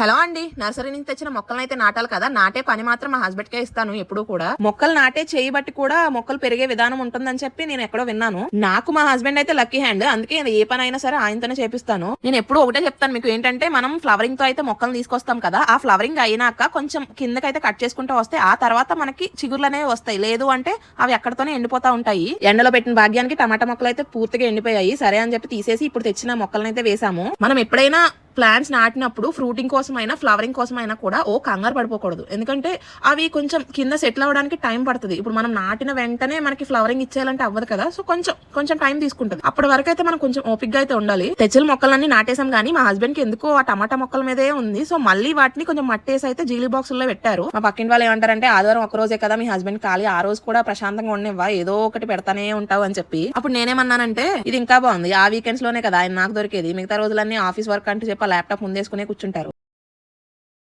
Hello అండి. Nursery నుంచి తెచ్చిన మొక్కలను అయితే నాటాలి కదా. నాటే పని మాత్రం మా హస్బెండ్ కే ఇస్తాను ఎప్పుడు కూడా. మొక్కలు నాటే చేయి బట్టి కూడా మొక్కలు పెరిగే విధానం ఉంటుందని చెప్పి నేను ఎక్కడో విన్నాను. నాకు మా హస్బెండ్ అయితే లక్కీ హ్యాండ్. అందుకే ఏ పని అయినా సరే ఆయనతోనే చేపిస్తాను. నేను ఎప్పుడు ఒకటే చెప్తాను మీకు ఏంటంటే మనం ఫ్లవరింగ్తో అయితే మొక్కలు తీసుకొస్తాం కదా. ఆ ఫ్లవరింగ్ అయినాక కొంచెం కిందకైతే కట్ చేసుకుంటూ వస్తే ఆ తర్వాత మనకి చిగుర్లు అనేవి వస్తాయి. లేదు అంటే అవి ఎక్కడతోనే ఎండిపోతా ఉంటాయి. ఎండలో పెట్టిన భాగ్యానికి టమాటా మొక్కలు అయితే పూర్తిగా ఎండిపోయాయి. సరే అని చెప్పి తీసేసి ఇప్పుడు తెచ్చిన మొక్కలను అయితే వేసాము మనం ఎప్పుడైనా ప్లాంట్స్ నాటినప్పుడు ఫ్రూటింగ్ కోసమైనా ఫ్లవరింగ్ కోసమైనా కూడా ఓ కంగారు పడిపోకూడదు. ఎందుకంటే అవి కొంచెం కింద సెటిల్ అవ్వడానికి టైం పడుతుంది. ఇప్పుడు మనం నాటిన వెంటనే మనకి ఫ్లవరింగ్ ఇచ్చేయాలంటే అవ్వదు కదా. సో కొంచెం కొంచెం టైం తీసుకుంటుంది. అప్పటి వరకు అయితే మనం కొంచెం ఓపిక్గా అయితే ఉండాలి. తెచ్చిన మొక్కలన్నీ నాటేసాం కానీ మా హస్బెండ్కి ఎందుకో ఆ టమాటా మొక్కల మీదే ఉంది. సో మళ్ళీ వాటిని కొంచెం మట్టేసి అయితే జీలీ బాక్స్లో పెట్టారు. మా పక్కింటి వాళ్ళు ఏమంటారంటే ఆదివారం ఒక రోజే కదా మీ హస్బెండ్ ఖాళీ. ఆ రోజు కూడా ప్రశాంతంగా ఉండనివ్వా? ఏదో ఒకటి పెడతానే ఉంటావు అని చెప్పి. అప్పుడు నేనేమన్నానంటే ఇది ఇంకా బాగుంది. ఆ వీకెండ్స్లోనే కదా ఆయన నాకు దొరికేది. మిగతా రోజులన్నీ ఆఫీస్ వర్క్ అంటే చెప్పి ల్యాప్టాప్ ముందేసుకునే కూర్చుంటారు.